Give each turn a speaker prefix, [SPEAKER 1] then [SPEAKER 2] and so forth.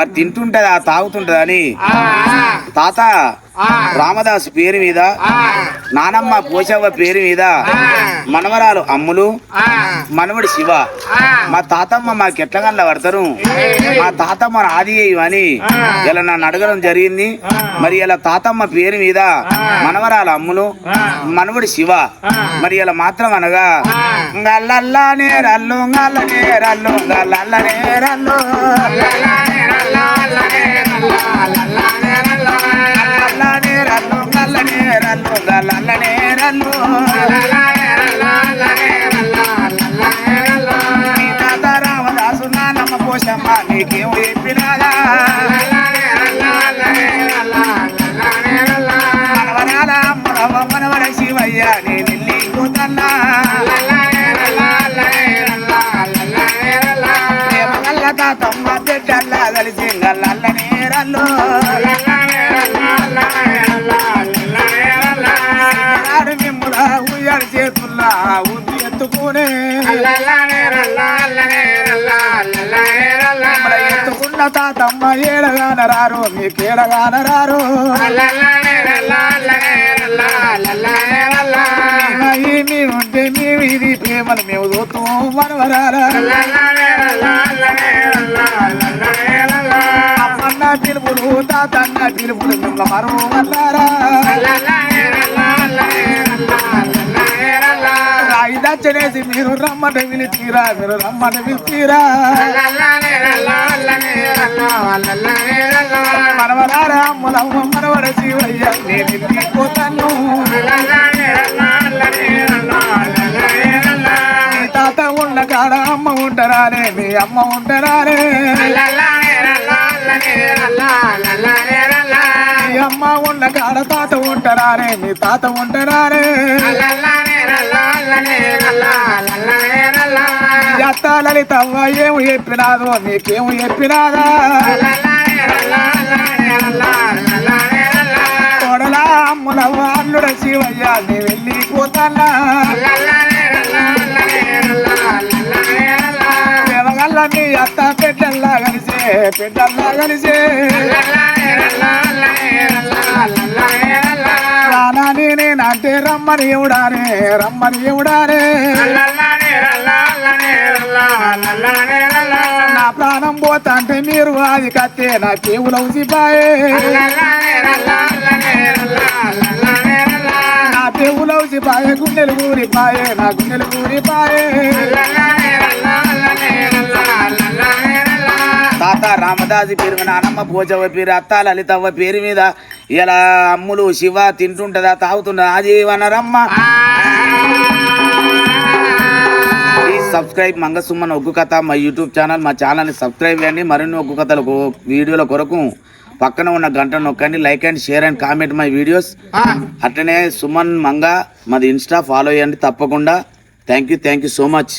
[SPEAKER 1] మరి తింటుంటదా తాగుతుంటదా అని తాత రామదాస్ పేరు మీద నానమ్మ పోషవ్వ పేరు మీద మనవరాలు అమ్ములు మనవడు శివ. మా తాతమ్మ మాకు ఎట్లా కన్నా పడతారు మా తాతమ్మ ఆది అని ఇలా నన్ను అడగడం జరిగింది. మరి ఇలా తాతమ్మ పేరు మీద మనవరాలు అమ్ములు మనవడు శివ. మరి ఇలా మాత్రం అనగా గల్లల్లానే రల్లు గల్లనే రల్లు గల్లల్లనే రల్లు పోషమ్మ నీకేమో మనవరాల అమ్మరవ్వ మనవడ శివయ్య నేను పోతన్నా ప్రేమగల్ల బిడ్డల్లా కలిసి గల్లల్లనే చేతుల్లా ఎత్తుకునే. తాతమ్మ ఏడగాన రారు మీకేడగాన రారు. మీ ఉంటే మేము ఇది ప్రేమలు మేము చూస్తాం మనవరారా. అమ్మన్న పిలుపులు తాతన్న పిలుపులు మిమ్మల్ని మరో వల్లారా రాయి దచ్చనేసి మీరు రమ్మని పిలిచిరా మీరు రమ్మని పిలిచిరా మనవరారా అమ్మలమ్మ మనవర శివయ్య నేను వెళ్ళిపోతాను తాత ఉన్న కాడ అమ్మ ఉంటారానే మీ అమ్మ ఉంటారానే మీ అమ్మ ఉన్న కాడ తాత ఉంటారానే మీ తాత ఉంటారానే అత్త లలితవ్వ ఏమి చెప్పినాదో నీకేమి చెప్పినాదా కొడలా అమ్ములవ్వ అల్లుడ శివయ్య నీ వెళ్ళిపోతానా దేవగల్ల నీ అత్త పెద్దల్లా కలిసే పెద్దల్లా కలిసే రానా నేనేనంటే రమ్మని ఎవడానే రమ్మని ఎవడానే నా ప్రాణం పోతాంటే మీరు అది కత్తే నా కేవుల ఉసిపాయే. నా దేవుల ఉసిపాయే గుండెలు ఊరిపాయే నా గుండెలు ఊరిపాయే. తాత రామదాసి పేరు మీద నానమ్మ పోచవ్వ పేరు అత్త లలితవ్వ పేరు మీద. ఇలా అమ్ములు శివ తింటుంటదా తాగుతుంటదా అది వనరమ్మ ప్లీజ్ సబ్స్క్రైబ్ మంగసుమ్మన్ ఒగ్గు కథ మా యూట్యూబ్ ఛానల్ మా ఛానల్ని సబ్స్క్రైబ్ చేయండి. మరిన్ని ఒగ్గు కథల వీడియోల కొరకు పక్కన ఉన్న గంట నొక్కండి. Like and share and comment my videos. అట్లనే సుమన్ మంగ మాది ఇన్స్టా ఫాలో చేయండి తప్పకుండా. Thank you thank you so much.